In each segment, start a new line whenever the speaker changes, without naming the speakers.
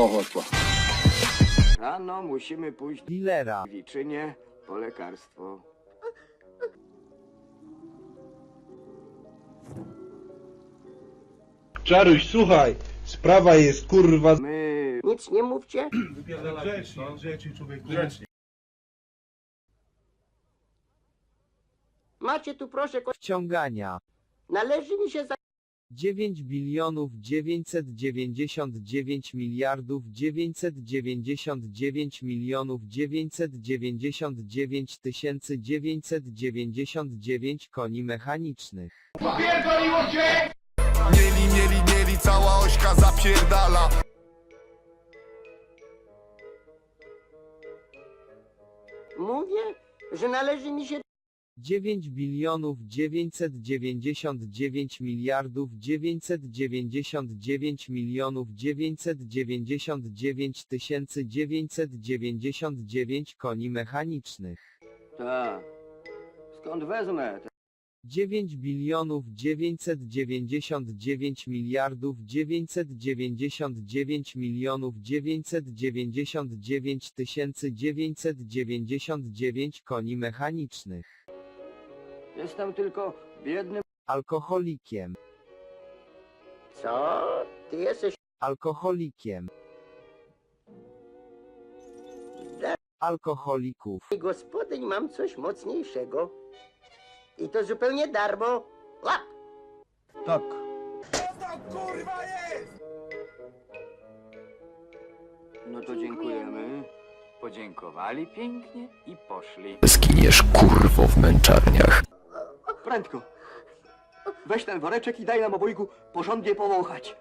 Allahu Akbar.
Rano musimy pójść
Dilera.
w Liczynie po lekarstwo.
Czaruś, słuchaj, sprawa jest kurwa...
My... Nic nie mówcie.
Grzecznie, grzecznie człowieku.
Macie tu proszę, ko-
Wciągania.
należy mi się za...
9 bilionów 999 miliardów 999 milionów 999 tysięcy 999 koni mechanicznych.
Mieli, mieli, mieli, cała ośka zapierdala.
Mówię, że należy mi się
9 bilionów 999 miliardów 999 milionów 999 tysięcy 999 koni mechanicznych.
Tak. Skąd wezmę?
9 bilionów 999 miliardów 999 milionów 999 tysięcy 999 koni mechanicznych.
Jestem tylko biednym...
Alkoholikiem.
Co? Ty jesteś...
Alkoholikiem. Alkoholików.
gospodyń, mam coś mocniejszego. I to zupełnie darmo. Łap!
Tak.
No to dziękujemy. Podziękowali pięknie i poszli.
Skiniesz kurwo w męczarniach.
Prędko. Weź ten woreczek i daj nam obojgu porządnie powąchać.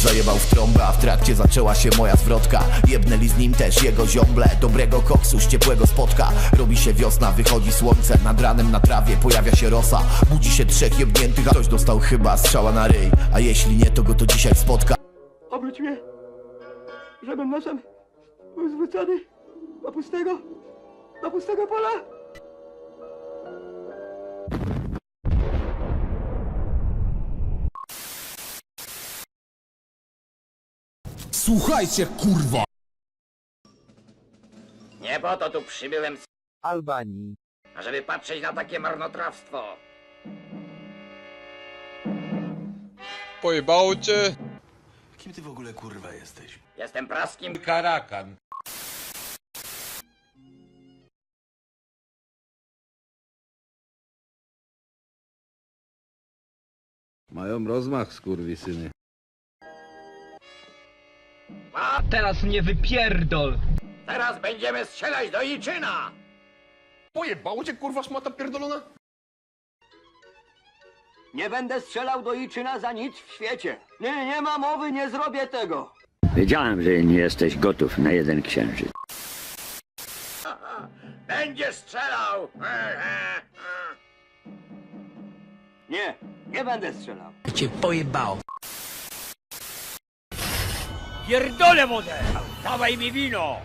Zajebał w trąbę, a w trakcie zaczęła się moja zwrotka. Jebnęli z nim też jego ziomble, dobrego koksu z ciepłego spotka. Robi się wiosna, wychodzi słońce, nad ranem na trawie pojawia się rosa. Budzi się trzech jebniętych, a ktoś dostał chyba strzała na ryj. A jeśli nie, to go to dzisiaj spotka.
Obróć mnie, żebym nosem był zwrócony do pustego, do pustego pola.
Słuchajcie, kurwa!
Nie po to tu przybyłem,
Albanii.
żeby patrzeć na takie marnotrawstwo.
Pojebało cię?
Kim ty w ogóle kurwa jesteś?
Jestem praskim
Karakan.
Mają rozmach, skurwysyny.
A
Teraz mnie wypierdol!
teraz będziemy strzelać do Iczyna!
Pojebało cię kurwa szmata pierdolona?
Nie będę strzelał do Iczyna za nic w świecie. Nie, nie ma mowy, nie zrobię tego.
Wiedziałem, że nie jesteś gotów na jeden księżyc.
Będziesz strzelał!
Nie, nie będę strzelał.
Cię pojebało.
Ердоля буде! Давай ми вино!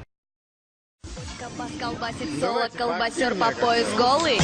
Колбас колбасит соло, колбасер по пояс голый.